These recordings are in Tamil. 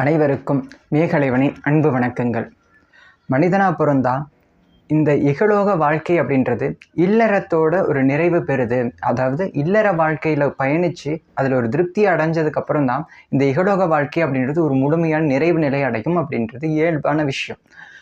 அனைவருக்கும் மேகலைவனின் அன்பு வணக்கங்கள். மனிதனாக பிறந்தா இந்த இகலோக வாழ்க்கை அப்படின்றது இல்லறத்தோட ஒரு நிறைவு பெறுது. அதாவது இல்லற வாழ்க்கையில் பயணித்து அதில் ஒரு திருப்தி அடைஞ்சதுக்கப்புறம் தான் இந்த இகலோக வாழ்க்கை அப்படின்றது ஒரு முழுமையான நிறைவு நிலை அடையும் அப்படின்றது இயல்பான விஷயம்.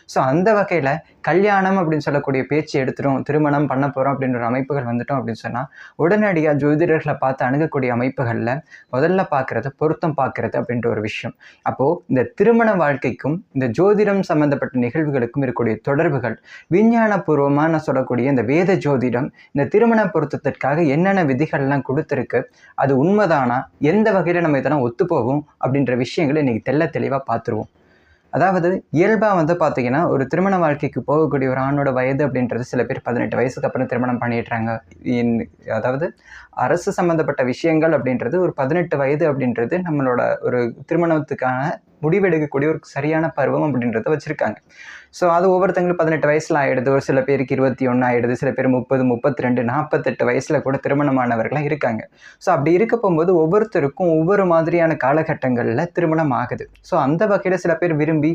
ஸோ அந்த வகையில் கல்யாணம் அப்படின்னு சொல்லக்கூடிய பேச்சு எடுத்துரும் திருமணம் பண்ண போகிறோம் அப்படின்ற அமைப்புகள் வந்துட்டோம் அப்படின்னு சொன்னால் உடனடியாக ஜோதிடர்களை பார்த்து அணுகக்கூடிய அமைப்புகளில் முதல்ல பார்க்குறது பொருத்தம் பார்க்குறது அப்படின்ற ஒரு விஷயம். அப்போது இந்த திருமண வாழ்க்கைக்கும் இந்த ஜோதிடம் சம்மந்தப்பட்ட நிகழ்வுகளுக்கும் இருக்கக்கூடிய தொடர்புகள் விஞ்ஞானபூர்வமான சொல்லக்கூடிய இந்த வேத ஜோதிடம் இந்த திருமண பொருத்தத்திற்காக என்னென்ன விதிகள்லாம் கொடுத்துருக்கு அது உண்மைதானா எந்த வகையில் நம்ம இதெல்லாம் ஒத்துப்போகும் அப்படின்ற விஷயங்களை இன்றைக்கி தெள்ள தெளிவாக பார்த்துருவோம். அதாவது இயல்பாக வந்து பார்த்தீங்கன்னா ஒரு திருமண வாழ்க்கைக்கு போகக்கூடிய ஒரு ஆணோட வயது அப்படின்றது சில பேர் பதினெட்டு வயசுக்கு அப்புறம் திருமணம் பண்ணிடுறாங்க. அதாவது அரசு சம்மந்தப்பட்ட விஷயங்கள் அப்படின்றது ஒரு பதினெட்டு வயது அப்படின்றது நம்மளோட ஒரு திருமணத்துக்கான முடிவெடுக்கக்கூடிய ஒரு சரியான பருவம் அப்படின்றத வச்சுருக்காங்க. ஸோ அது ஒவ்வொருத்தங்களுக்கு பதினெட்டு வயசில் ஆகிடுது ஒரு சில பேருக்கு இருபத்தி ஒன்று ஆகிடுது சில பேர் முப்பது முப்பத்தி ரெண்டு நாற்பத்தெட்டு வயசில் கூட திருமணமானவர்களாம் இருக்காங்க. ஸோ அப்படி இருக்க போகும்போது ஒவ்வொருத்தருக்கும் ஒவ்வொரு மாதிரியான காலகட்டங்களில் திருமணம் ஆகுது. ஸோ அந்த வகையில் சில பேர் விரும்பி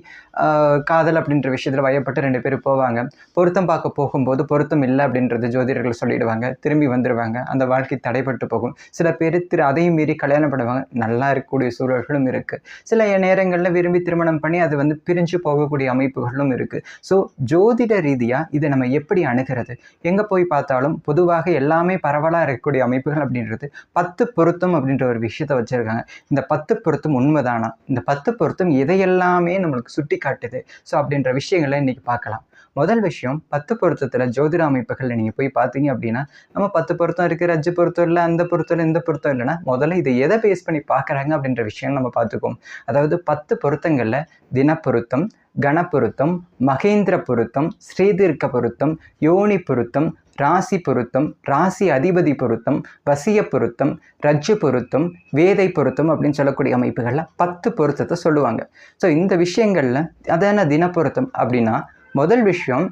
காதல் அப்படின்ற விஷயத்தில் வயப்பட்டு ரெண்டு பேர் போவாங்க. பொருத்தம் பார்க்க போகும்போது பொருத்தம் இல்லை அப்படின்றது ஜோதிடர்கள் சொல்லிடுவாங்க. திரும்பி வந்துடுவாங்க அந்த வாழ்க்கை தடைப்பட்டு போகும். சில பேர் திரு அதையும் மீறி கல்யாணம் பண்ணுவாங்க. நல்லா இருக்கக்கூடிய சூழல்களும் இருக்குது சில நேரங்களில் விரும்பி திருமணம் பண்ணி அது வந்து பிரிஞ்சு போகக்கூடிய அமைப்புகளும் இருக்குது ஸோ ஜோதிட ரீதியாக இதை நம்ம எப்படி அணுகிறது? எங்கே போய் பார்த்தாலும் பொதுவாக எல்லாமே பரவலாக இருக்கக்கூடிய அமைப்புகள் அப்படின்றது பத்து பொருத்தம் அப்படின்ற ஒரு விஷயத்தை வச்சுருக்காங்க. இந்த பத்து பொருத்தம் உண்மைதானா? இந்த பத்து பொருத்தம் எதையெல்லாமே நம்மளுக்கு சுட்டி காட்டுது ஸோ அப்படின்ற விஷயங்களை இன்றைக்கி பார்க்கலாம். முதல் விஷயம் பத்து பொருத்தத்தில் ஜோதிட அமைப்புகளில் நீங்கள் போய் பார்த்தீங்க அப்படின்னா நம்ம பத்து பொருத்தம் இருக்குது ரஜ்ஜு பொருத்தம் இல்லை அந்த பொருத்தம் இல்லை இந்த பொருத்தம் இல்லைன்னா முதல்ல இதை எதை பேஸ் பண்ணி பார்க்குறாங்க அப்படின்ற விஷயம் நம்ம பார்த்துக்குவோம். அதாவது பத்து பொருத்தங்களில் தினப்பொருத்தம் கணப்பொருத்தம் மகேந்திர பொருத்தம் ஸ்ரீதீர்க்க பொருத்தம் யோனி பொருத்தம் ராசி பொருத்தம் ராசி அதிபதி பொருத்தம் வசிய பொருத்தம் ரஜ்ஜு பொருத்தம் வேதை பொருத்தம் அப்படின்னு சொல்லக்கூடிய அமைப்புகளில் பத்து பொருத்தத்தை சொல்லுவாங்க. ஸோ இந்த விஷயங்களில் அதான தினப்பொருத்தம் அப்படின்னா முதல் விஷயம்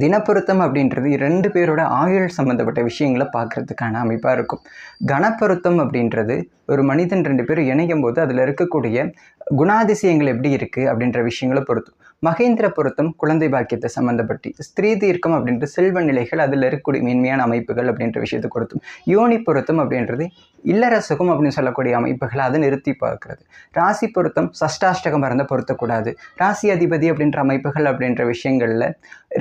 தினப்பொருத்தம் அப்படின்றது ரெண்டு பேரோட ஆயுள் சம்மந்தப்பட்ட விஷயங்களை பார்க்கறதுக்கான அமைப்பாக இருக்கும். கணப்பொருத்தம் அப்படின்றது ஒரு மனிதன் ரெண்டு பேரும் இணையும் போது அதில் இருக்கக்கூடிய குணாதிசயங்கள் எப்படி இருக்குது அப்படின்ற விஷயங்களை பொறுத்தும். மகேந்திர பொருத்தம் குழந்தை பாக்கியத்தை சம்மந்தப்பட்டு ஸ்திரீ தீர்க்கம் அப்படின்ற செல்வ நிலைகள் அதில் இருக்கக்கூடிய மேன்மையான அமைப்புகள் அப்படின்ற விஷயத்தை கொடுத்தும். யோனி பொருத்தம் அப்படின்றது இல்லற சுகம் அப்படின்னு சொல்லக்கூடிய அமைப்புகளை அதை நிறுத்தி பார்க்கிறது. ராசி பொருத்தம் சஷ்டாஷ்டகம் மறந்து பொருத்தக்கூடாது. ராசி அதிபதி அப்படின்ற அமைப்புகள் அப்படின்ற விஷயங்களில்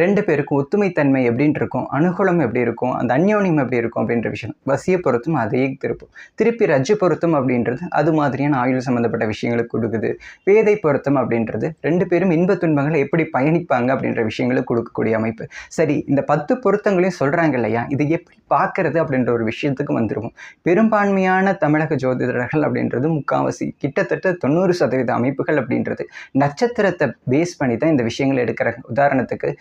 ரெண்டு பேருக்கும் ஒத்துமைத்தன்மை எப்படின்னு இருக்கும்? அனுகூலம் எப்படி இருக்கும்? அந்த அந்யோன்யம் எப்படி இருக்கும் அப்படின்ற விஷயம். வசிய பொருத்தம் அதையே திருப்பும் திருப்பி ரஜ்ஜு பொருத்தம் அப்படின்றது அது மாதிரியான ஆயுள் சம்மந்தப்பட்ட விஷயங்களுக்கு கொடுக்குது. வேதை பொருத்தம் அப்படின்றது ரெண்டு பேரும் இன்பத்து துன்பங்கள் எப்படி பயணிப்பாங்க அப்படின்ற விஷயங்களை கொடுக்கக்கூடிய அமைப்பு. சரி இந்த பத்து பொருத்தங்களையும் சொல்கிறாங்க இல்லையா? இதை எப்படி பார்க்கறது அப்படின்ற ஒரு விஷயத்துக்கு வந்துருவோம். பெரும்பான்மையான தமிழக ஜோதிடர்கள் அப்படின்றது முக்காவாசி கிட்டத்தட்ட தொண்ணூறு சதவீத அமைப்புகள் அப்படின்றது. நட்சத்திரத்தை பேஸ் பண்ணி தான் இந்த விஷயங்களை எடுக்கிறாங்க. உதாரணத்துக்கு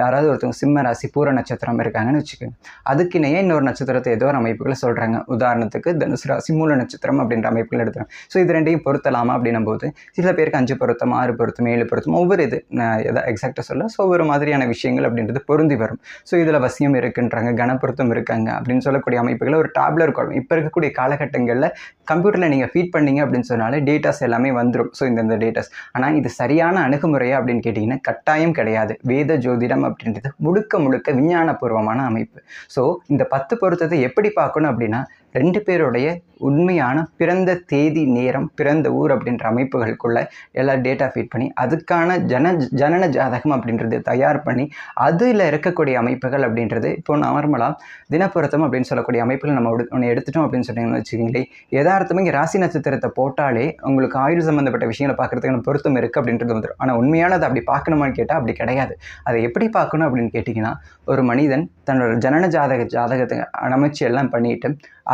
யாராவது ஒருத்தவங்க சிம்ம ராசி பூர நட்சத்திரம் இருக்காங்கன்னு வச்சுக்கோங்க. அதுக்கு இணைய இன்னொரு நட்சத்திரத்தை ஏதோ ஒரு அமைப்புகளை சொல்கிறாங்க உதாரணத்துக்கு தனுசு ராசி மூல நட்சத்திரம் அப்படின்ற அமைப்புகள் எடுத்துகிறாங்க ஸோ இது ரெண்டையும் பொருத்தலாமா அப்படின்னும் போது சில பேருக்கு அஞ்சு பொருத்தம் ஆறு பொருத்தம் ஏழு பொருத்தம் ஒவ்வொரு இது நான் எதாவது எக்ஸாக்டாக சொல்ல ஸோ ஒவ்வொரு மாதிரியான விஷயங்கள் அப்படின்றது பொருந்தி வரும். ஸோ இதில் வசியம் இருக்குன்றாங்க கணப்பொருத்தம் இருக்காங்க அப்படின்னு சொல்லக்கூடிய அமைப்புகளை ஒரு டேப்லர் குழம்பு இப்போ இருக்கக்கூடிய காலகட்டங்களில் கம்ப்யூட்டரில் நீங்கள் ஃபீட் பண்ணீங்க அப்படின்னு சொன்னாலே டேட்டாஸ் எல்லாமே வந்துடும் ஸோ இந்தந்த டேட்டாஸ் ஆனால் இது சரியான அணுகுமுறையா அப்படின்னு கேட்டிங்கன்னா கட்டாயம் கிடையாது. வேத இடம் அப்படின்றது முழுக்க முழுக்க விஞ்ஞானபூர்வமான அமைப்பு. ஸோ இந்த பத்து பொருத்தத்தை எப்படி பார்க்கணும் அப்படின்னா ரெண்டு பேருடைய உண்மையான பிறந்த தேதி நேரம் பிறந்த ஊர் அப்படின்ற அமைப்புகளுக்குள்ள எல்லா டேட்டா ஃபீட் பண்ணி அதுக்கான ஜன ஜனன ஜாதகம் அப்படின்றது தயார் பண்ணி அதில் இருக்கக்கூடிய அமைப்புகள் அப்படின்றது இப்போ நார்மலாக தினப்பொருத்தம் அப்படின்னு சொல்லக்கூடிய அமைப்புகள் நம்ம ஒன்று எடுத்துட்டோம் அப்படின்னு சொன்னீங்கன்னு வச்சுக்கிங்களேன். யதார்த்தமாக இங்கே ராசி நட்சத்திரத்தை போட்டாலே உங்களுக்கு ஆயுள் சம்மந்தப்பட்ட விஷயங்களை பார்க்குறதுக்கான பொருத்தம் இருக்குது அப்படின்றது வந்துடும் ஆனால் உண்மையானது அப்படி பார்க்கணுமான்னு கேட்டால் அப்படி கிடையாது. அதை எப்படி பார்க்கணும் அப்படின்னு கேட்டிங்கன்னா ஒரு மனிதன் தன்னோட ஜனன ஜாதக ஜாதகத்தை அமைச்சு எல்லாம் பண்ணிட்டு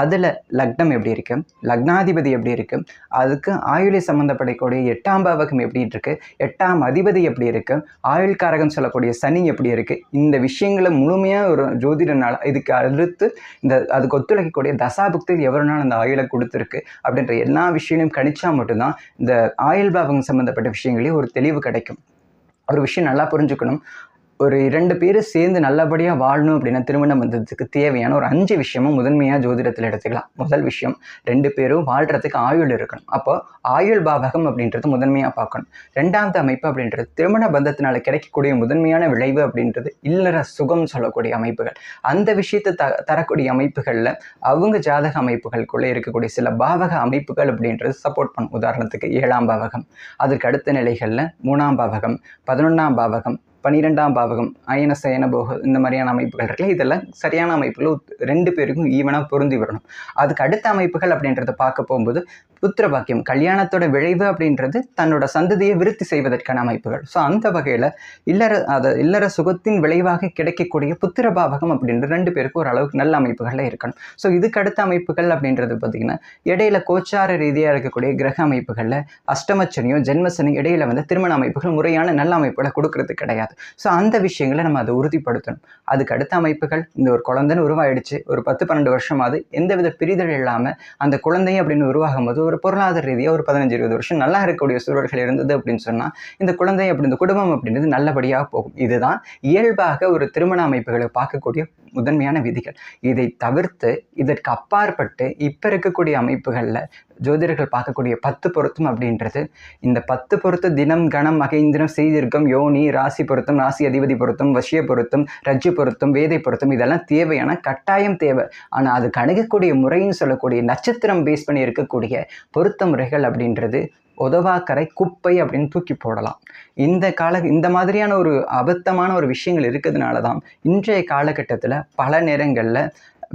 அதில் லக்னம் எப்படி இருக்குது லக்னாதிபதி எப்படி இருக்கு? அதுக்கு ஆயுளை சம்மந்தப்படக்கூடிய எட்டாம் பாவகம் எப்படி இருக்கு? எட்டாம் அதிபதி எப்படி இருக்கு? ஆயுள்காரகம் சொல்லக்கூடிய சனி எப்படி இருக்குது இந்த விஷயங்களை முழுமையாக ஒரு ஜோதிடனால் இதுக்கு அடுத்து இந்த அதுக்கு ஒத்துழைக்கக்கூடிய தசாபுக்தியில் எவருனாலும் அந்த ஆயுளை கொடுத்துருக்கு அப்படின்ற எல்லா விஷயங்களையும் கணிச்சா மட்டும்தான் இந்த ஆயுள் பாவகம் சம்மந்தப்பட்ட விஷயங்களையும் ஒரு தெளிவு கிடைக்கும். ஒரு விஷயம் நல்லா புரிஞ்சுக்கணும். ஒரு இரண்டு பேர் சேர்ந்து நல்லபடியாக வாழணும் அப்படின்னா திருமண பந்தத்துக்கு தேவையான ஒரு அஞ்சு விஷயமும் முதன்மையாக ஜோதிடத்தில் எடுத்துக்கலாம். முதல் விஷயம் ரெண்டு பேரும் வாழ்கிறதுக்கு ஆயுள் இருக்கணும். அப்போ ஆயுள் பாவகம் அப்படின்றது முதன்மையாக பார்க்கணும். ரெண்டாவது அமைப்பு அப்படின்றது திருமண பந்தத்தினால் கிடைக்கக்கூடிய முதன்மையான விளைவு அப்படின்றது இல்லற சுகம் சொல்லக்கூடிய அமைப்புகள். அந்த விஷயத்தை த தரக்கூடிய அமைப்புகளில் அவங்க ஜாதக அமைப்புகளுக்குள்ளே இருக்கக்கூடிய சில பாவக அமைப்புகள் அப்படின்றது சப்போர்ட் பண்ணும். உதாரணத்துக்கு ஏழாம் பாவகம் அதற்கு அடுத்த நிலைகளில் மூணாம் பாவகம் பதினொன்றாம் பாவகம் பன்னிரெண்டாம் பாவகம் அயன சயன போக இந்த மாதிரியான அமைப்புகள் இருக்குல்ல இதெல்லாம் சரியான அமைப்புகள் ரெண்டு பேருக்கும் ஈவனாக பொருந்தி வரணும். அதுக்கு அடுத்த அமைப்புகள் அப்படின்றத பார்க்க போகும்போது புத்திர பாக்கியம் கல்யாணத்தோட விளைவு அப்படின்றது தன்னோட சந்ததியை விருத்தி செய்வதற்கான அமைப்புகள். ஸோ அந்த வகையில் இல்லற அதை இல்லற சுகத்தின் விளைவாக கிடைக்கக்கூடிய புத்திர பாவகம் அப்படின்ற ரெண்டு பேருக்கும் ஓரளவுக்கு நல்ல அமைப்புகளில் இருக்கணும். ஸோ இதுக்கு அடுத்த அமைப்புகள் அப்படின்றது பார்த்திங்கன்னா இடையில கோச்சார ரீதியாக இருக்கக்கூடிய கிரக அமைப்புகளில் அஷ்டமச்சனியும் ஜென்மசனியும் இடையில வந்து திருமண அமைப்புகள் முறையான நல்ல அமைப்புகளை கொடுக்கறது கிடையாது. ஸோ அந்த விஷயங்களை நம்ம அதை உறுதிப்படுத்தணும். அதுக்கு அடுத்த அமைப்புகள் இந்த ஒரு குழந்தைன்னு உருவாயிடுச்சு ஒரு பத்து பன்னெண்டு வருஷமாவது எந்தவித பிரிதல் இல்லாமல் அந்த குழந்தை அப்படின்னு உருவாகும் போது ஒரு பொருளாதார ரீதியாக ஒரு பதினஞ்சு இருபது வருஷம் நல்லா இருக்கக்கூடிய சூழல்கள் இருந்தது அப்படின்னு சொன்னால் இந்த குழந்தை அப்படி இந்த குடும்பம் அப்படின்றது நல்லபடியாக போகும். இதுதான் இயல்பாக ஒரு திருமண அமைப்புகளை பார்க்கக்கூடிய முதன்மையான விதிகள். இதை தவிர்த்து இதற்கு அப்பாற்பட்டு இப்போ இருக்கக்கூடிய அமைப்புகளில் ஜோதிடர்கள் பார்க்கக்கூடிய பத்து பொருத்தம் அப்படின்றது. இந்த பத்து பொருத்த தினம் கணம் மகேந்திரம் செய்திருக்கம் யோனி ராசி பொருத்தம் ராசி அதிபதி பொருத்தம் வசிய பொருத்தம் ரஜ்ஜு பொருத்தம் வேதை பொருத்தம் இதெல்லாம் தேவையான கட்டாயம் தேவை. ஆனால் அது கணக்கக்கூடிய முறைன்னு சொல்லக்கூடிய நட்சத்திரம் பேஸ் பண்ணி இருக்கக்கூடிய பொருத்த முறைகள் அப்படின்றது உதவாக்கரை குப்பை அப்படின்னு தூக்கி போடலாம். இந்த கால இந்த மாதிரியான ஒரு அபத்தமான ஒரு விஷயங்கள் இருக்கிறதுனால தான் இன்றைய காலகட்டத்தில் பல நேரங்களில்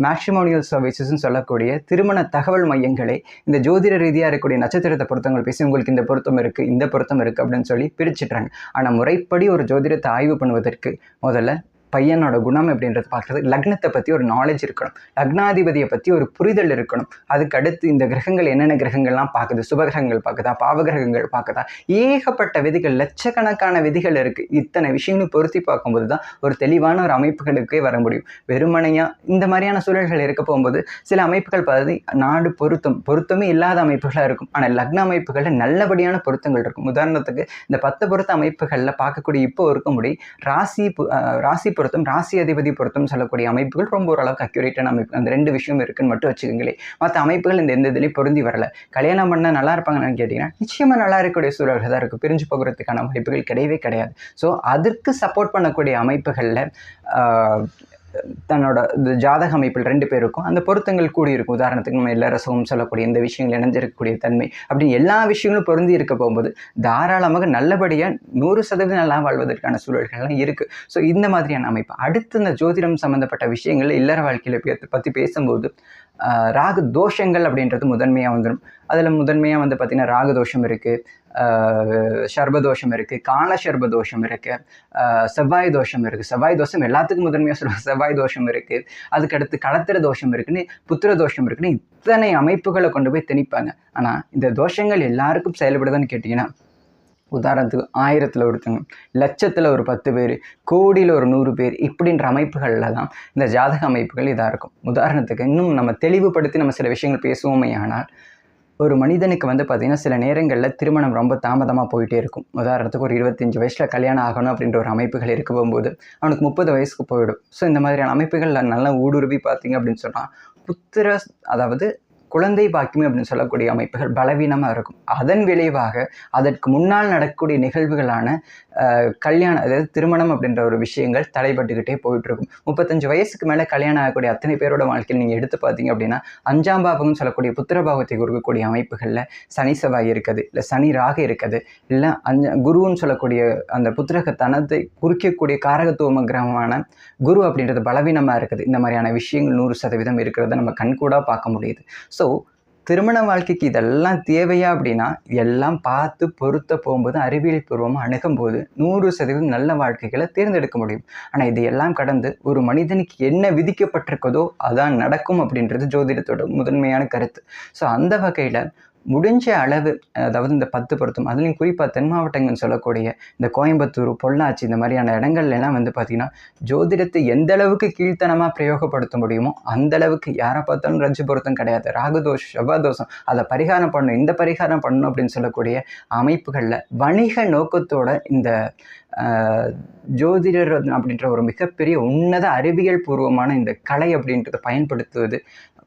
மேட்ரிமோனியல் சர்வீசஸ்ன்னு சொல்லக்கூடிய திருமண தகவல் மையங்களே இந்த ஜோதிட ரீதியாக இருக்கக்கூடிய நட்சத்திரத்தை பொருத்தங்கள் பேசி உங்களுக்கு இந்த பொருத்தம் இருக்குது இந்த பொருத்தம் இருக்குது அப்படின்னு சொல்லி பிரிச்சுட்றாங்க. ஆனால் முறைப்படி ஒரு ஜோதிடத்தை ஆய்வு பண்ணுவதற்கு முதல்ல பையனோட குணம் அப்படின்றது பார்க்குறது. லக்னத்தை பற்றி ஒரு நாலேஜ் இருக்கணும். லக்னாதிபதியை பற்றி ஒரு புரிதல் இருக்கணும். அதுக்கு அடுத்து இந்த கிரகங்கள் என்னென்ன கிரகங்கள்லாம் பார்க்குது? சுபகிரகங்கள் பார்க்குதா? பாவகிரகங்கள் பார்க்குதா? ஏகப்பட்ட விதிகள் லட்சக்கணக்கான விதிகள் இருக்குது இத்தனை விஷயங்களும் பொருத்தி பார்க்கும்போது தான் ஒரு தெளிவான ஒரு அமைப்புகளுக்கே வர முடியும். வெறுமனையாக இந்த மாதிரியான சூழல்கள் இருக்க போகும்போது சில அமைப்புகள் பார்த்து நாடு பொருத்தம். பொருத்தமே இல்லாத அமைப்புகளாக இருக்கும். ஆனால் லக்ன அமைப்புகளில் நல்லபடியான பொருத்தங்கள் இருக்கும். உதாரணத்துக்கு இந்த பத்து பொருத்த அமைப்புகளில் பார்க்கக்கூடிய இப்போ இருக்க முடியும் ராசி பு- ராசி பொருத்தும் ராசி அதிபதி பொருத்தம் சொல்லக்கூடிய அமைப்புகள் ரொம்ப ஓரளவுக்கு அக்யூரேட்டான அமைப்பு. அந்த ரெண்டு விஷயம் இருக்குன்னு மட்டும் வச்சுக்கோங்களேன். மற்ற அமைப்புகள் இந்த எந்த இதுலேயும் பொருந்தி வரல. கல்யாணம் பண்ண நல்லா இருப்பாங்கன்னு கேட்டிங்கன்னா நிச்சயமாக நல்லா இருக்கக்கூடிய சூழல்கள் தான் இருக்குது பிரிஞ்சு போகிறதுக்கான வாய்ப்புகள் கிடையவே கிடையாது. ஸோ அதற்கு சப்போர்ட் பண்ணக்கூடிய அமைப்புகளில் தன்னோட இந்த ஜாதக அமைப்பில் ரெண்டு பேருக்கும் அந்த பொருத்தங்கள் கூடி இருக்கும் உதாரணத்துக்கு நம்ம எல்லா ரசமும் சொல்லக்கூடிய இந்த விஷயங்கள் இணைஞ்சிருக்கக்கூடிய தன்மை அப்படி எல்லா விஷயங்களும் பொருந்தி இருக்க போகும்போது தாராளமாக நல்லபடியாக நூறு சதவீதம் நல்லா வாழ்வதற்கான சூழல்கள்லாம் இருக்குது ஸோ இந்த மாதிரியான அமைப்பு. அடுத்து இந்த ஜோதிடம் சம்மந்தப்பட்ட விஷயங்கள் இல்லற வாழ்க்கையில் பற்றி பேசும்போது ராகு தோஷங்கள் அப்படின்றது முதன்மையாக வந்துடும் அதில் முதன்மையாக வந்து பார்த்திங்கன்னா ராகு தோஷம் இருக்குது சர்பதோஷம் இருக்குது கால சர்பதோஷம் இருக்குது செவ்வாய் தோஷம் இருக்குது செவ்வாய் தோஷம் எல்லாத்துக்கும் முதன்மையாக சொல்லுவாங்க செவ்வாய் தோஷம் இருக்குது அதுக்கடுத்து களத்திர தோஷம் இருக்குன்னு புத்திர தோஷம் இருக்குன்னு இத்தனை அமைப்புகளை கொண்டு போய் திணிப்பாங்க ஆனால் இந்த தோஷங்கள் எல்லாருக்கும் செயல்படுதான்னு கேட்டிங்கன்னா உதாரணத்துக்கு ஆயிரத்தில் ஒருத்தங்க லட்சத்தில் ஒரு பத்து பேர் கோடியில் ஒரு நூறு பேர் இப்படின்ற அமைப்புகளில் தான் இந்த ஜாதக அமைப்புகள் இதாக இருக்கும் உதாரணத்துக்கு இன்னும் நம்ம தெளிவுபடுத்தி நம்ம சில விஷயங்கள் பேசுவோமே ஆனால் ஒரு மனிதனுக்கு வந்து பார்த்திங்கன்னா சில நேரங்களில் திருமணம் ரொம்ப தாமதமாக போயிட்டே இருக்கும். உதாரணத்துக்கு ஒரு இருபத்தஞ்சி வயசில் கல்யாணம் ஆகணும் அப்படின்ற ஒரு அமைப்புகள் இருக்க போகும்போது அவனுக்கு முப்பது வயசுக்கு போயிடும். ஸோ இந்த மாதிரியான அமைப்புகளில் நல்லா ஊடுருவி பார்த்தீங்க அப்படின்னு சொன்னால் புத்திர அதாவது குழந்தை பாக்கியம் அப்படின்னு சொல்லக்கூடிய அமைப்புகள் பலவீனமாக இருக்கும். அதன் விளைவாக அதற்கு முன்னால் நடக்கக்கூடிய நிகழ்வுகளான கல்யாணம் அதாவது திருமணம் அப்படின்ற ஒரு விஷயங்கள் தடைபட்டுக்கிட்டே போயிட்டுருக்கும். முப்பத்தஞ்சு வயசுக்கு மேலே கல்யாணம் ஆகக்கூடிய அத்தனை பேரோட வாழ்க்கையில் நீங்கள் எடுத்து பார்த்தீங்க அப்படின்னா அஞ்சாம் பாவம்னு சொல்லக்கூடிய புத்திரபாவத்தை கொடுக்கக்கூடிய அமைப்புகளில் சனி செவ்வாய் இருக்குது இல்லை சனி ராக இருக்குது இல்லை அஞ்ச குருன்னு சொல்லக்கூடிய அந்த புத்திரக தனத்தை குறிக்கக்கூடிய காரகத்துவம கிரகமான குரு அப்படின்றது பலவீனமாக இருக்குது. இந்த மாதிரியான விஷயங்கள் நூறு சதவீதம் இருக்கிறத நம்ம கண்கூடாக பார்க்க முடியுது. ஸோ ஸோ திருமண வாழ்க்கைக்கு இதெல்லாம் தேவையா அப்படின்னா எல்லாம் பார்த்து பொருத்த போகும்போது அறிவியல் பூர்வமாக அணுகும்போது நூறு சதவீதம் நல்ல வாழ்க்கைகளை தேர்ந்தெடுக்க முடியும். ஆனால் இதையெல்லாம் கடந்து ஒரு மனிதனுக்கு என்ன விதிக்கப்பட்டிருக்கதோ அதான் நடக்கும் அப்படின்றது ஜோதிடத்தோட முதன்மையான கருத்து. ஸோ அந்த வகையில் முடிஞ்ச அளவு அதாவது இந்த பத்து பொருத்தம் அதுலேயும் குறிப்பாக தென் மாவட்டங்கள்னு சொல்லக்கூடிய இந்த கோயம்புத்தூர் பொள்ளாச்சி இந்த மாதிரியான இடங்கள்ல எல்லாம் வந்து பார்த்திங்கன்னா ஜோதிடத்தை எந்த அளவுக்கு கீழ்த்தனமாக பிரயோகப்படுத்த முடியுமோ அந்த அளவுக்கு யாரை பார்த்தாலும் ரஜு பொருத்தம் கிடையாது. ராகுதோஷம் செவ்வாதோஷம் அதை பரிகாரம் பண்ணணும் இந்த பரிகாரம் பண்ணணும் அப்படின்னு சொல்லக்கூடிய அமைப்புகளில் வணிக நோக்கத்தோட இந்த ஜோதிடர் அப்படின்ற ஒரு மிகப்பெரிய உன்னத அறிவியல் பூர்வமான இந்த கலை அப்படின்றத பயன்படுத்துவது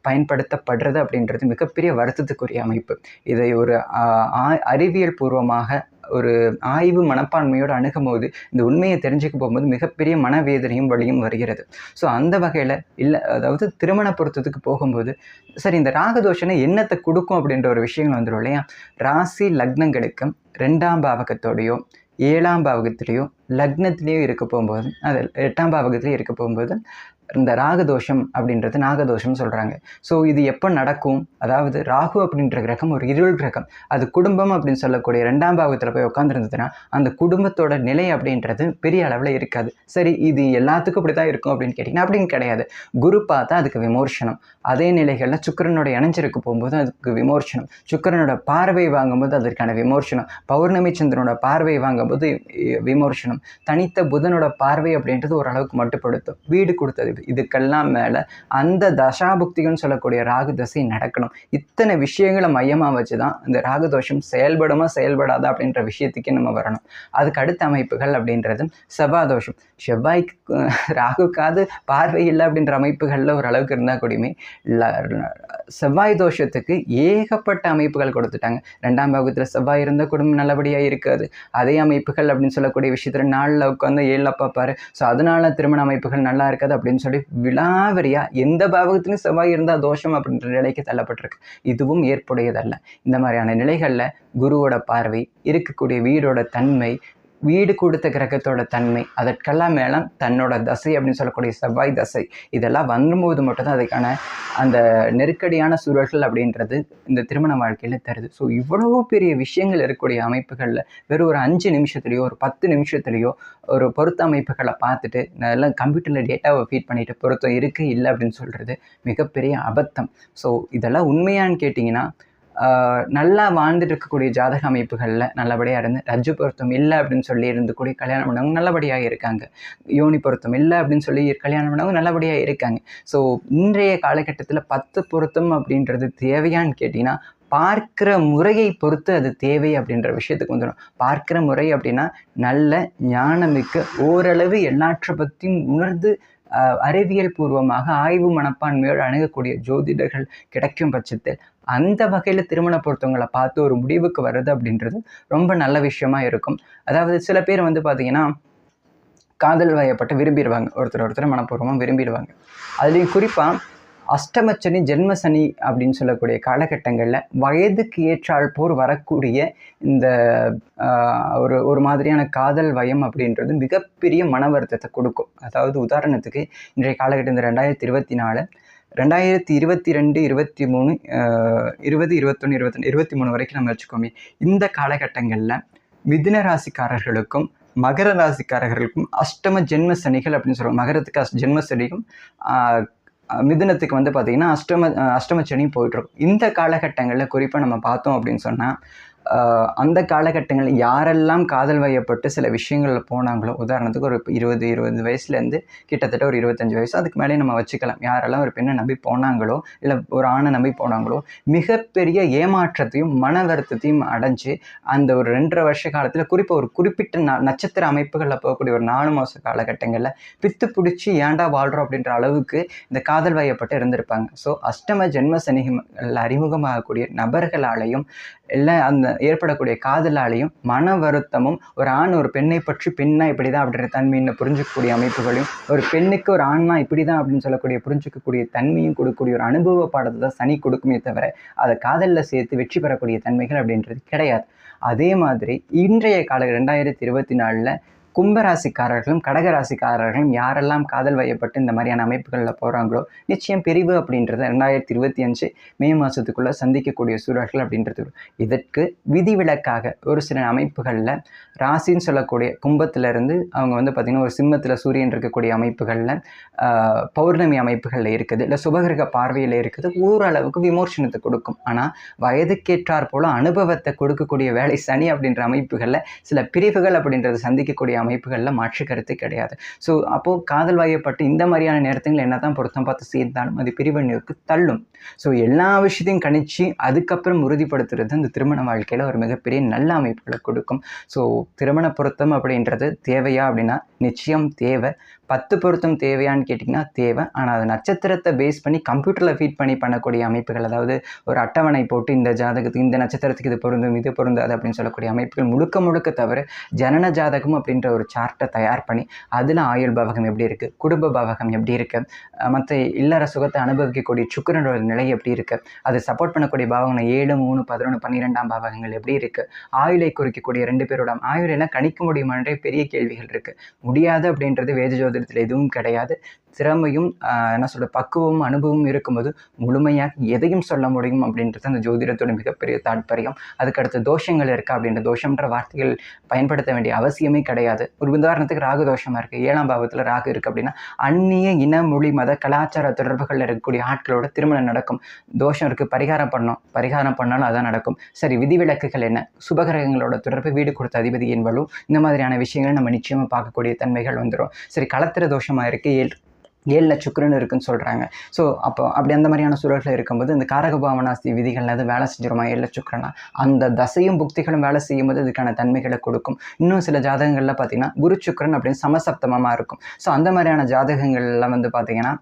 பயன்படுத்தப்படுறது அப்படின்றது மிகப்பெரிய வருத்தத்துக்குரிய அமைப்பு. இதை ஒரு ஆ- அறிவியல் பூர்வமாக ஒரு ஆய்வு மனப்பான்மையோடு அணுகும்போது இந்த உண்மையை தெரிஞ்சுக்க போகும்போது மிகப்பெரிய மனவேதனையும் வழியும் வருகிறது. ஸோ அந்த வகையில் இல்லை அதாவது திருமண பொருத்தத்துக்கு போகும்போது சரி இந்த ராகதோஷனை என்னத்தை கொடுக்கும் அப்படின்ற ஒரு விஷயங்கள் வந்துடும் இல்லையா? ராசி லக்னங்களுக்கும் ரெண்டாம் பாவகத்தோடையோ ஏழாம் பாவகத்திலேயோ லக்னத்திலேயோ இருக்க போகும்போது அது எட்டாம் பாவகத்திலேயோ இருக்க போகும்போது இந்த ராகதோஷம் அப்படின்றது நாகதோஷம் சொல்கிறாங்க ஸோ இது எப்போ நடக்கும்? அதாவது ராகு அப்படின்ற கிரகம் ஒரு இருள் கிரகம். அது குடும்பம் அப்படின்னு சொல்லக்கூடிய ரெண்டாம் பாகத்தில் போய் உட்காந்துருந்ததுன்னா அந்த குடும்பத்தோட நிலை அப்படின்றது பெரிய அளவில் இருக்காது. சரி இது எல்லாத்துக்கும் இப்படி தான் இருக்கும் அப்படின்னு கேட்டிங்கன்னா அப்படின்னு கிடையாது. குரு பார்த்தா அதுக்கு விமோர்ஷனம். அதே நிலைகளில் சுக்கரனோட இணைஞ்சிருக்கு போகும்போது அதுக்கு விமோர்ஷனம். சுக்கரனோட பார்வை வாங்கும்போது அதற்கான விமோர்ஷனம். பௌர்ணமி சந்திரனோட பார்வை வாங்கும்போது விமோர்ஷனம். தனித்த புதனோட பார்வை அப்படின்றது ஓரளவுக்கு மட்டுப்படுத்தும். வீடு கொடுத்தது இது. இதுக்கெல்லாம் மேலே அந்த தசாபுக்திகள்னு சொல்லக்கூடிய ராகு தசை நடக்கணும். இத்தனை விஷயங்களை மையமாக வச்சு தான் இந்த ராகு தோஷம் செயல்படுமா செயல்படாதா அப்படின்ற விஷயத்துக்கே நம்ம வரணும். அதுக்கு அடுத்த அமைப்புகள் அப்படின்றது செவ்வாய் தோஷம். செவ்வாய்க்கு ராகுக்காது பார்வை இல்லை அப்படின்ற அமைப்புகளில் ஓரளவுக்கு இருந்தால் கூடயுமே செவ்வாய் தோஷத்துக்கு ஏகப்பட்ட அமைப்புகள் கொடுத்துட்டாங்க. ரெண்டாம் பாகத்தில் செவ்வாய் இருந்த குடும்பம் நல்லபடியாக இருக்காது. அதே அமைப்புகள் அப்படின்னு சொல்லக்கூடிய விஷயத்தில் நாளில் உட்காந்து ஏழில் பார்ப்பாரு ஸோ அதனால திருமண அமைப்புகள் நல்லா இருக்காது அப்படின்னு சொல்லி விலாவரியாக எந்த பாவகத்திலும் செவ்வாய் இருந்தால் தோஷம் அப்படின்ற நிலைக்கு தள்ளப்பட்டிருக்கு. இதுவும் ஏற்புடையதல்ல. இந்த மாதிரியான நிலைகளில் குருவோட பார்வை இருக்கக்கூடிய வீடோட தன்மை வீடு கொடுத்த கிரகத்தோட தன்மை அதற்கெல்லாம் மேலே தன்னோட தசை அப்படின்னு சொல்லக்கூடிய செவ்வாய் தசை இதெல்லாம் வரும்போது மட்டும்தான் அதுக்கான அந்த நெருக்கடியான சூழல்கள் அப்படின்றது இந்த திருமண வாழ்க்கையில் தருது. ஸோ இவ்வளவு பெரிய விஷயங்கள் இருக்கக்கூடிய அமைப்புகளில் வெறும் ஒரு அஞ்சு நிமிஷத்துலையோ ஒரு பத்து நிமிஷத்துலையோ ஒரு பொருத்த அமைப்புகளை பார்த்துட்டு நல்லா எல்லாம் கம்ப்யூட்டரில் டேட்டாவை ஃபீட் பண்ணிவிட்டு பொருத்தம் இருக்குது இல்லை அப்படின்னு சொல்கிறது மிகப்பெரிய அபத்தம். ஸோ இதெல்லாம் உண்மையான்னு கேட்டிங்கன்னா நல்லா வாழ்ந்துட்டு இருக்கக்கூடிய ஜாதக அமைப்புகளில் நல்லபடியாக இருந்து ரஜ்ஜு பொருத்தம் இல்லை அப்படின்னு சொல்லி இருந்து கல்யாணம் பண்ணவங்க நல்லபடியாக இருக்காங்க. யோனி பொருத்தம் இல்லை அப்படின்னு சொல்லி கல்யாணம் பண்ணவங்க நல்லபடியாக இருக்காங்க. ஸோ இன்றைய காலகட்டத்தில் பத்து பொருத்தம் அப்படின்றது தேவையான்னு கேட்டிங்கன்னா பார்க்கிற முறையை பொறுத்து அது தேவை அப்படின்ற விஷயத்துக்கு வந்துடும் பார்க்கிற முறை அப்படின்னா நல்ல ஞானமிக்க ஓரளவு எல்லாற்றை பற்றியும் உணர்ந்து அறிவியல் பூர்வமாக ஆய்வு மனப்பான்மையோடு அணுகக்கூடிய ஜோதிடர்கள் கிடைக்கும் பட்சத்தில் அந்த வகையில் திருமண பொருத்தங்களை பார்த்து ஒரு முடிவுக்கு வர்றது அப்படின்றது ரொம்ப நல்ல விஷயமா இருக்கும். அதாவது சில பேர் வந்து பார்த்தீங்கன்னா காதல் வயப்பட்டு விரும்பிடுவாங்க. ஒருத்தர் ஒருத்தர் மனப்பூர்வமாக விரும்பிடுவாங்க. அதுலேயும் குறிப்பாக அஷ்டமச்சனி ஜென்மசனி அப்படின்னு சொல்லக்கூடிய காலகட்டங்களில் வயதுக்கு ஏற்றால் போர் வரக்கூடிய இந்த ஒரு ஒரு மாதிரியான காதல் வயம் அப்படின்றது மிகப்பெரிய மன வருத்தத்தை கொடுக்கும். அதாவது உதாரணத்துக்கு இன்றைய காலகட்டம் இந்த ரெண்டாயிரத்தி இருபத்தி நாலு ரெண்டாயிரத்தி இருபத்தி ரெண்டு இருபத்தி மூணு இருபது இருபத்தொன்று இருபத்தி இருபத்தி மூணு வரைக்கும் நம்ம வச்சுக்கோமே. இந்த காலகட்டங்களில் மிதுன ராசிக்காரர்களுக்கும் மகர ராசிக்காரர்களுக்கும் அஷ்டம ஜென்ம சனிகள் அப்படின்னு சொல்லுவாங்க மகரத்துக்கு அஸ் ஜென்ம சனியும் மிதுனத்துக்கு வந்து பார்த்திங்கன்னா அஷ்டம அஷ்டம சனியும் போயிட்டுருக்கும் இந்த காலகட்டங்களில் குறிப்பாக நம்ம பார்த்தோம் அப்படின்னு சொன்னால் அந்த காலகட்டங்களில் யாரெல்லாம் காதல் வயப்பட்டு சில விஷயங்களில் போனாங்களோ உதாரணத்துக்கு ஒரு இருபது இருபது வயசுலேருந்து கிட்டத்தட்ட ஒரு இருபத்தஞ்சி வயசு அதுக்கு மேலே நம்ம வச்சுக்கலாம். யாரெல்லாம் ஒரு பெண்ணை நம்பி போனாங்களோ இல்லை ஒரு ஆணை நம்பி போனாங்களோ மிகப்பெரிய ஏமாற்றத்தையும் மன வருத்தத்தையும் அடைஞ்சு அந்த ஒரு ரெண்டரை வருஷ காலத்தில் குறிப்பாக ஒரு குறிப்பிட்ட ந நட்சத்திர அமைப்புகளில் போகக்கூடிய ஒரு நாலு மாத காலகட்டங்களில் பித்து பிடிச்சி ஏன்டா வாழ்கிறோம் அப்படின்ற அளவுக்கு இந்த காதல் வயப்பட்டு இருந்திருப்பாங்க. ஸோ அஷ்டம ஜென்ம சனிகள் அறிமுகமாகக்கூடிய நபர்களாலையும் இல்லை அந்த ஏற்படக்கூடிய காதலாலையும் மன வருத்தமும் ஒரு ஆண் ஒரு பெண்ணை பற்றி பெண்ணா இப்படி தான் அப்படின்ற தன்மைன்னு புரிஞ்சிக்கக்கூடிய அமைப்புகளையும் ஒரு பெண்ணுக்கு ஒரு ஆண்னா இப்படி தான் அப்படின்னு சொல்லக்கூடிய புரிஞ்சுக்கக்கூடிய தன்மையும் கொடுக்கக்கூடிய ஒரு அனுபவ பாடத்தை தான் சனி கொடுக்குமே தவிர அதை காதலில் சேர்த்து வெற்றி பெறக்கூடிய தன்மைகள் அப்படின்றது கிடையாது. அதே மாதிரி இன்றைய கால ரெண்டாயிரத்தி இருபத்தி நாலில் கும்பராசிக்காரர்களும் கடகராசிக்காரர்களும் யாரெல்லாம் காதல் வயப்பட்டு இந்த மாதிரியான அமைப்புகளில் போகிறாங்களோ நிச்சயம் பிரிவு அப்படின்றத ரெண்டாயிரத்தி இருபத்தி அஞ்சு மே மாதத்துக்குள்ளே சந்திக்கக்கூடிய சூழல்கள் அப்படின்றது. வரும். இதற்கு விதிவிலக்காக ஒரு சில அமைப்புகளில் ராசின்னு சொல்லக்கூடிய கும்பத்திலிருந்து அவங்க வந்து பார்த்திங்கன்னா ஒரு சிம்மத்தில் சூரியன் இருக்கக்கூடிய அமைப்புகளில் பௌர்ணமி அமைப்புகளில் இருக்குது. இல்லை சுபகிரக பார்வையில் இருக்குது. ஓரளவுக்கு விமோசனத்தை கொடுக்கும். ஆனால் வயதுக்கேற்றார் போல அனுபவத்தை கொடுக்கக்கூடிய வேலை சனி அப்படின்ற அமைப்புகளில் சில பிரிவுகள் அப்படின்றத சந்திக்கக்கூடிய அமைப்புகளில் மாற்று கருத்து கிடையாது. ஸோ அப்போது காதல் வாயப்பட்டு இந்த மாதிரியான நேரத்தில் என்ன தான் பொருத்தம் பார்த்து சேர்ந்தாலும் அது பிரிவினைக்கு தள்ளும். ஸோ எல்லா விஷயத்தையும் கணிச்சு அதுக்கப்புறம் உறுதிப்படுத்துறது இந்த திருமண வாழ்க்கையில் ஒரு மிகப்பெரிய நல்ல அமைப்புகளை கொடுக்கும். ஸோ திருமண பொருத்தம் அப்படின்றது தேவையா அப்படின்னா நிச்சயம் தேவை. பத்து பொருத்தம் தேவையான்னு கேட்டிங்கன்னா தேவை. ஆனால் அது நட்சத்திரத்தை பேஸ் பண்ணி கம்ப்யூட்டரில் ஃபீட் பண்ணி பண்ணக்கூடிய அமைப்புகள் அதாவது ஒரு அட்டவணை போட்டு இந்த ஜாதகத்துக்கு இந்த நட்சத்திரத்துக்கு இது பொருந்தும் இது பொருந்தாது அப்படின்னு சொல்லக்கூடிய அமைப்புகள் முழுக்க முழுக்க தவிர ஜனன ஜாதகம் அப்படின்ற ஒரு சார்ட்டை தயார் பண்ணி அதில் ஆயுள் பாவகம் எப்படி இருக்குது குடும்ப பாவகம் எப்படி இருக்குது மற்ற இல்லற சுகத்தை அனுபவிக்கக்கூடிய சுக்கரனோட நிலை எப்படி இருக்குது அது சப்போர்ட் பண்ணக்கூடிய பாவகங்கள் ஏழு மூணு பதினொன்று பன்னிரெண்டாம் பாவகங்கள் எப்படி இருக்குது ஆயுளை குறிக்கக்கூடிய ரெண்டு பேரோட ஆயுளெல்லாம் கணிக்க முடியுமான்றே பெரிய கேள்விகள் இருக்குது முடியாது அப்படின்றது வேத ஜோதிடத்தில் எதுவும் கிடையாது. திறமையும் என்ன சொல்ற பக்குவமும் அனுபவமும் இருக்கும்போது முழுமையாக எதையும் சொல்ல முடியும் அப்படின்றது அந்த ஜோதிடத்தோட மிகப்பெரிய தாற்பயம். அதுக்கடுத்து தோஷங்கள் இருக்கா அப்படின்ற தோஷம்ன்ற வார்த்தைகள் பயன்படுத்த வேண்டிய அவசியமே கிடையாது. ஒரு உதாரணத்துக்கு ராகு தோஷமாக இருக்குது ஏழாம் பாவத்தில் ராகு இருக்குது அப்படின்னா அந்நிய இன மொழி மத கலாச்சார தொடர்புகளில் இருக்கக்கூடிய ஆட்களோட திருமணம் நடக்கும். தோஷம் இருக்குது பரிகாரம் பண்ணோம். பரிகாரம் பண்ணாலும் அதான் நடக்கும். சரி விதிவிலக்குகள் என்ன? சுபகிரகங்களோட தொடர்பு வீடு கொடுத்த அதிபதி வலு இந்த மாதிரியான விஷயங்களை நம்ம நிச்சயமாக பார்க்கக்கூடிய தன்மைகள் வந்துடும் சரி களத்திர தோஷமாக இருக்குது ஏழில் சுக்கிரன் இருக்குன்னு சொல்கிறாங்க ஸோ அப்போ அப்படி அந்த மாதிரியான சூழலில் இருக்கும்போது இந்த காரக பாவனாஸ்தி விதிகள் அது வேலை செஞ்சிருமா? ஏழில் சுக்கரனா அந்த தசையும் புக்திகளும் வேலை செய்யும்போது இதுக்கான தன்மைகளை கொடுக்கும். இன்னும் சில ஜாதகங்களில் பார்த்தீங்கன்னா குரு சுக்கரன் அப்படின்னு சமசப்தமமாக இருக்கும். ஸோ அந்த மாதிரியான ஜாதகங்கள்லாம் வந்து பார்த்தீங்கன்னா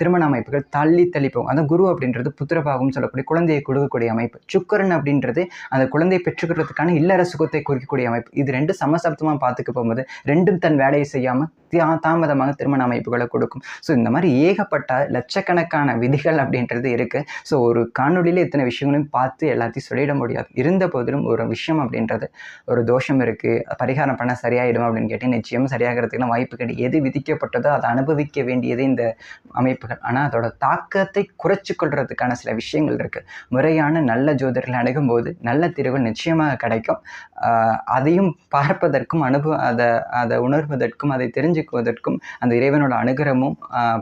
திருமண அமைப்புகள் தள்ளி தள்ளி போகும். குரு அப்படின்றது புத்திரபாகம் சொல்லக்கூடிய குழந்தையை கொடுக்கக்கூடிய அமைப்பு. சுக்கிரன் அப்படின்றது அந்த குழந்தையை பெற்றுக்கிறதுக்கான இல்லற சுகத்தை குறிக்கக்கூடிய அமைப்பு. இது ரெண்டு சமசப்தமாக பார்த்துக்க போகும்போது ரெண்டும் தன் வேலையை செய்யாமல் தியா தாமதமாக திருமண அமைப்புகளை கொடுக்கும். ஸோ இந்த மாதிரி ஏகப்பட்ட லட்சக்கணக்கான விதிகள் அப்படின்றது இருக்குது ஸோ ஒரு காணொலியில் இத்தனை விஷயங்களையும் பார்த்து எல்லாத்தையும் சொல்லிட முடியாது. இருந்த போதிலும் ஒரு விஷயம் அப்படின்றது ஒரு தோஷம் இருக்குது பரிகாரம் பண்ண சரியாயிடும் அப்படின்னு கேட்டு நிச்சயம் சரியாகிறதுக்குலாம் வாய்ப்பு கிடையாது எது விதிக்கப்பட்டதோ அதை அனுபவிக்க வேண்டியது இந்த அமைப்புகள். ஆனால் அதோட தாக்கத்தை குறைச்சி கொள்றதுக்கான சில விஷயங்கள் இருக்குது முறையான நல்ல ஜோதிடர்களை அணுகும்போது நல்ல தீர்வுகள் நிச்சயமாக கிடைக்கும். அதையும் பார்ப்பதற்கும் அனுபவ அதை அதை உணர்வதற்கும் அதை தெரிஞ்சு தெரிஞ்சுக்குவதற்கும் அந்த இறைவனோட அனுகிரமும்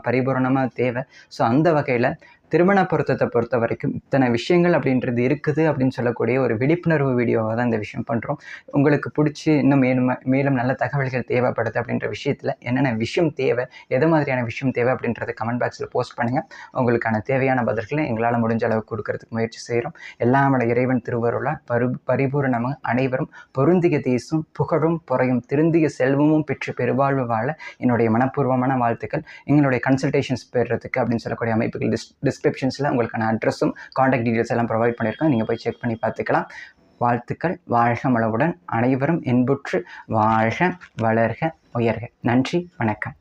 பரிபூரணமாக தேவை. ஸோ அந்த வகையில் திருமண பொருத்தத்தை பொறுத்த வரைக்கும் இத்தனை விஷயங்கள் அப்படின்றது இருக்குது அப்படின்னு சொல்லக்கூடிய ஒரு விழிப்புணர்வு வீடியோவாக தான் இந்த விஷயம் பண்ணுறோம் உங்களுக்கு பிடிச்சி இன்னும் மேலும் மேலும் நல்ல தகவல்கள் தேவைப்படுது அப்படின்ற விஷயத்தில் என்னென்ன விஷயம் தேவை எது மாதிரியான விஷயம் தேவை அப்படின்றத கமெண்ட் பாக்ஸில் போஸ்ட் பண்ணுங்கள் உங்களுக்கான தேவையான பதில்களை எங்களால் முடிஞ்ச அளவுக்கு கொடுக்கறதுக்கு முயற்சி செய்கிறோம் எல்லாமோட இறைவன் திருவருளா பரு பரிபூரணமாக அனைவரும் பொருந்திய தேசும் புகழும் பொறையும் திருந்திய செல்வமும் பெற்று பெருவாழ்வு வாழ என்னுடைய மனப்பூர்வமான வாழ்த்துக்கள். எங்களுடைய கன்சல்டேஷன்ஸ் பெறுறதுக்கு அப்படின்னு சொல்லக்கூடிய அமைப்புகள் டிஸ் டிஸ்கிரிப்ஷன்ஸில் உங்களுக்கான அட்ரஸும் காண்டாக்ட் டீட்டெயில்ஸ் எல்லாம் ப்ரொவைட் பண்ணியிருக்கேன். நீங்கள் போய் செக் பண்ணி பார்த்துக்கலாம். வாழ்த்துக்கள். வாழ்க மளவுடன் அனைவரும் இன்புற்று வாழ்க வளர்க உயர்க. நன்றி. வணக்கம்.